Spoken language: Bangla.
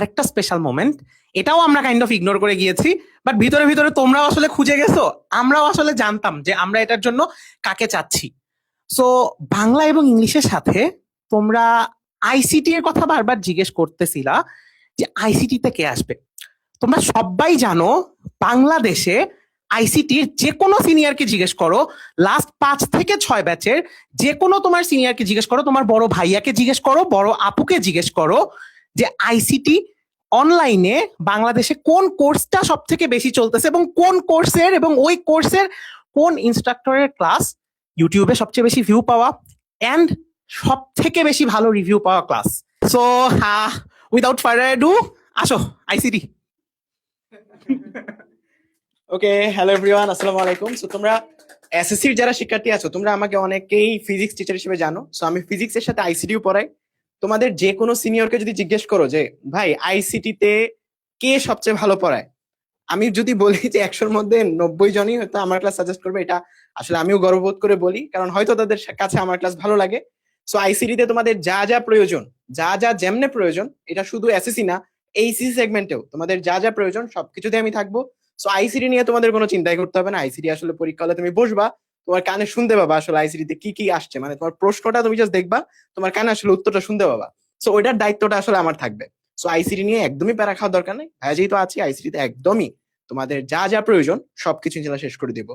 আরেকটা স্পেশাল মোমেন্ট এটাও আমরা কাইন্ড অফ ইগনোর করে গিয়েছি বাট ভিতরে ভিতরে তোমরাও আসলে খুঁজে গেছো, আমরাও আসলে জানতাম যে আমরা এটার জন্য কাকে চাচ্ছি। সো বাংলা এবং ইংলিশের সাথে তোমরা আইসিটি এর কথা বারবার জিজ্ঞেস করতেছিলা যে আইসিটি তে কে আসবে? তোমরা সবাই জানো বাংলাদেশে আইসিটির যে কোনো সিনিয়রকে জিজ্ঞেস করো লাস্ট পাঁচ থেকে ছয় ব্যাচের যে কোনো তোমার সিনিয়রকে জিজ্ঞেস করো, তোমার বড় ভাইয়াকে জিজ্ঞেস করো, বড় আপুকে জিজ্ঞেস করো যে আইসিটি অনলাইনে বাংলাদেশে কোন কোর্সটা সব থেকে বেশি চলতেছে এবং কোন কোর্সের এবং ওই কোর্সের কোন ইনস্ট্রাক্টরের ক্লাস ইউটিউবে সবচেয়ে বেশি ভিউ পাওয়া অ্যান্ড সব থেকে বেশি ভালো রিভিউ পাওয়া class so without further do আসো আইসিটি ওকে হ্যালো এভরিওয়ান আসসালামু আলাইকুম। সো তোমরা এসএসসির যারা শিক্ষার্থী আছো, তোমরা আমাকে অনেকেই ফিজিক্স টিচার হিসেবে জানো। সো আমি ফিজিক্সের সাথে আইসিটিও পড়াই। তোমাদের যে কোনো সিনিয়রকে যদি জিজ্ঞেস করো যে, ভাই আইসিটিতে কে সবচেয়ে ভালো পড়ায়? আমি যদি বলি যে একশোর মধ্যে নব্বই জনই হয়তো আমার ক্লাস সাজেস্ট করবে, এটা আসলে আমিও গর্ববোধ করে বলি, কারণ হয়তো তাদের কাছে আমার ক্লাস ভালো লাগে। সো আইসিটিতে তোমাদের যা যা প্রয়োজন, যা যা যেমনে প্রয়োজন, এটা শুধু এসএসসি না এইসিসি সেগমেন্টেও তোমাদের যা যা প্রয়োজন সবকিছুতে আমি থাকব। সো আইসিডি নিয়ে তোমাদের কোনো চিন্তাই করতে হবে না। আইসিডি আসলে পরীক্ষা হলে তুমি বসবা তোমার কানে শুনতে পাবা আসলে আইসিডিতে কি কি আসছে। মানে তোমার প্রশ্নটা তুমি জাস্ট দেখবা, তোমার কানে আসলে উত্তরটা শুনতে পাবা। সো ওইটার দায়িত্বটা আসলে আমার থাকবে। সো আইসিডি নিয়ে একদমই প্যারা খাওয়ার দরকার নেই। ভাইয়া যেহেতু আছি আইসিডিতে একদমই তোমাদের যা যা প্রয়োজন, সবকিছু ইনশাল্লাহ শেষ করে দিব।